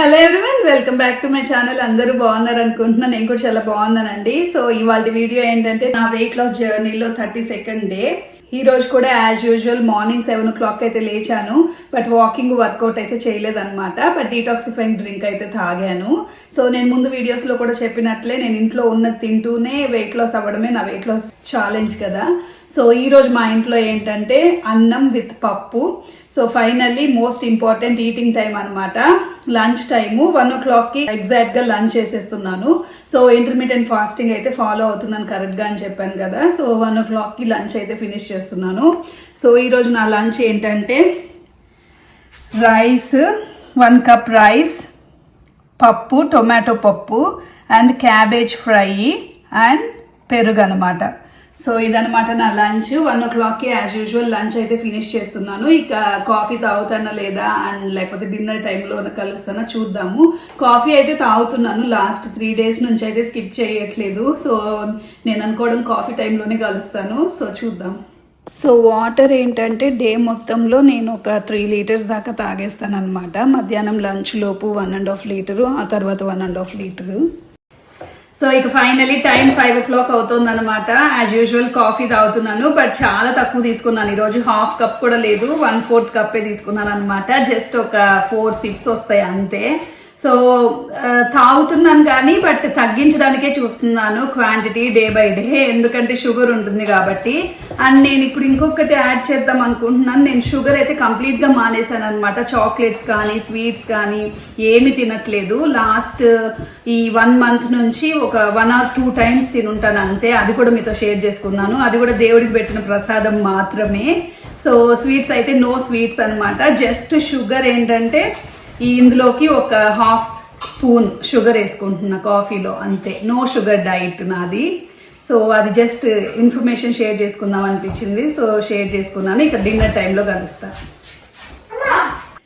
Hello everyone welcome back to my channel అందరూ బాగున్నారు అనుకుంటున్నాను నేను కూడా చాలా బాగున్నానండి. సో ఇవాళ వీడియో ఏంటంటే నా వెయిట్ లాస్ జర్నీలో థర్టీ సెకండ్ డే ఈ రోజు కూడా as usual morning seven o'clock అయితే లేచాను బట్ వాకింగ్ వర్కౌట్ అయితే చేయలేదన్నమాట. బట్ డీటాక్సిఫైంగ్ డ్రింక్ అయితే తాగాను. సో నేను ముందు వీడియోస్లో కూడా చెప్పినట్లే నేను ఇంట్లో ఉన్నది తింటూనే వెయిట్ లాస్ అవ్వడమే నా వెయిట్ లాస్ ఛాలెంజ్ కదా. సో ఈరోజు మా ఇంట్లో ఏంటంటే అన్నం విత్ పప్పు. So finally most important eating time అనమాట లంచ్ టైము వన్ ఓ క్లాక్కి ఎగ్జాక్ట్గా లంచ్ చేసేస్తున్నాను. సో ఇంటర్మీడియట్ ఫాస్టింగ్ అయితే ఫాలో అవుతున్నాను కరెక్ట్గా అని చెప్పాను కదా. సో వన్ ఓ క్లాక్కి లంచ్ అయితే ఫినిష్ చేస్తున్నాను. సో ఈరోజు నా లంచ్ ఏంటంటే రైస్ వన్ కప్ రైస్ పప్పు టొమాటో పప్పు అండ్ క్యాబేజ్ ఫ్రై అండ్ పెరుగు అనమాట సో ఇదనమాట నా లంచ్. వన్ ఓ క్లాక్కి యాజ్ యూజువల్ లంచ్ అయితే ఫినిష్ చేస్తున్నాను. ఇక కాఫీ తాగుతానా లేదా అండ్ లేకపోతే డిన్నర్ టైంలో కలుస్తానా చూద్దాము. కాఫీ అయితే తాగుతున్నాను. లాస్ట్ త్రీ డేస్ నుంచి అయితే స్కిప్ చేయట్లేదు. సో నేను అనుకోవడం కాఫీ టైంలోనే కలుస్తాను. సో చూద్దాం. సో వాటర్ ఏంటంటే డే మొత్తంలో నేను ఒక త్రీ లీటర్స్ దాకా తాగేస్తాను అనమాట మధ్యాహ్నం లంచ్ లోపు వన్ అండ్ హాఫ్ లీటరు ఆ తర్వాత one and half litre so ఇక finally time five o'clock అవుతుంది అనమాట యాజ్ యూజువల్ కాఫీ తాగుతున్నాను బట్ చాలా తక్కువ తీసుకున్నాను. ఈరోజు హాఫ్ కప్ కూడా లేదు వన్ ఫోర్త్ కప్పే తీసుకున్నాను అనమాట జస్ట్ ఒక ఫోర్ సిప్స్ వస్తాయి అంతే. సో తాగుతున్నాను కానీ బట్ తగ్గించడానికే చూస్తున్నాను క్వాంటిటీ డే బై డే. ఎందుకంటే షుగర్ ఉంటుంది కాబట్టి. అండ్ నేను ఇప్పుడు ఇంకొకటి యాడ్ చేద్దాం అనుకుంటున్నాను. నేను షుగర్ అయితే కంప్లీట్గా మానేశాను అనమాట చాక్లెట్స్ కానీ స్వీట్స్ కానీ ఏమి తినట్లేదు. లాస్ట్ ఈ వన్ మంత్ నుంచి ఒక వన్ ఆర్ టూ టైమ్స్ తినుంటాను అంతే. అది కూడా మీతో షేర్ చేసుకున్నాను. అది కూడా దేవుడికి పెట్టిన ప్రసాదం మాత్రమే. సో స్వీట్స్ అయితే నో స్వీట్స్ అనమాట జస్ట్ షుగర్ ఏంటంటే ఈ ఇందులోకి ఒక హాఫ్ స్పూన్ షుగర్ వేసుకుంటున్నా కాఫీలో అంతే. నో షుగర్ డైట్ నాది. సో అది జస్ట్ ఇన్ఫర్మేషన్ షేర్ చేసుకుందాం అనిపించింది. సో షేర్ చేసుకున్నాను. ఇక డిన్నర్ టైంలో కలుస్తా.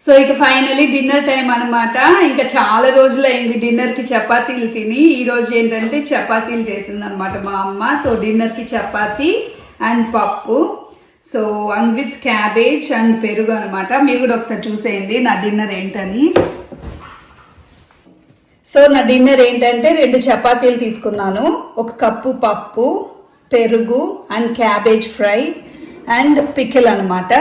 సో ఇక ఫైనలీ డిన్నర్ టైం అన్నమాట. ఇంకా చాలా రోజులు అయింది చపాతీలు తిని. ఈరోజు ఏంటంటే చపాతీలు చేసింది అనమాట మా అమ్మ. సో డిన్నర్కి చపాతీ అండ్ పప్పు. So and with cabbage and పెరుగు అనమాట మీరు కూడా ఒకసారి చూసేయండి నా డిన్నర్ ఏంటని. సో నా డిన్నర్ ఏంటంటే రెండు చపాతీలు తీసుకున్నాను. ఒక కప్పు పప్పు పెరుగు and cabbage fry and pickle అనమాట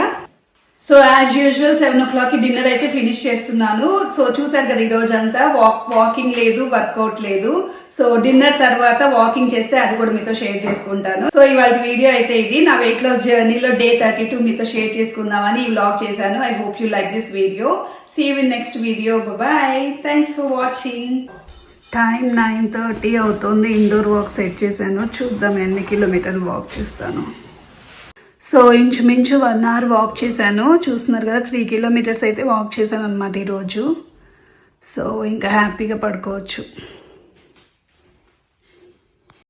so as usual seven o'clock dinner అయితే ఫినిష్ చేస్తున్నాను. సో చూసారు కదా ఈరోజు అంతా వాక్ వాకింగ్ లేదు వర్కౌట్ లేదు. సో డిన్నర్ తర్వాత వాకింగ్ చేస్తే అది కూడా మీతో షేర్ చేసుకుంటాను. సో ఇవాళ వీడియో అయితే ఇది. నా వెయిట్ లాస్ జర్నీలో డే థర్టీ టూ మీతో షేర్ చేసుకుందామని ఈ వ్లాగ్ చేశాను. I hope you like this video see win next video bye thanks for watching time nine thirty అవుతుంది. ఇండోర్ వాక్ సెట్ చేశాను. చూద్దాం ఎన్ని కిలోమీటర్లు వాక్ చేస్తాను. సో ఇంచుమించు వన్ అవర్ వాక్ చేశాను. చూస్తున్నారు కదా త్రీ కిలోమీటర్స్ అయితే వాక్ చేశాను అనమాట ఈరోజు. సో ఇంకా హ్యాపీగా పడుకోవచ్చు.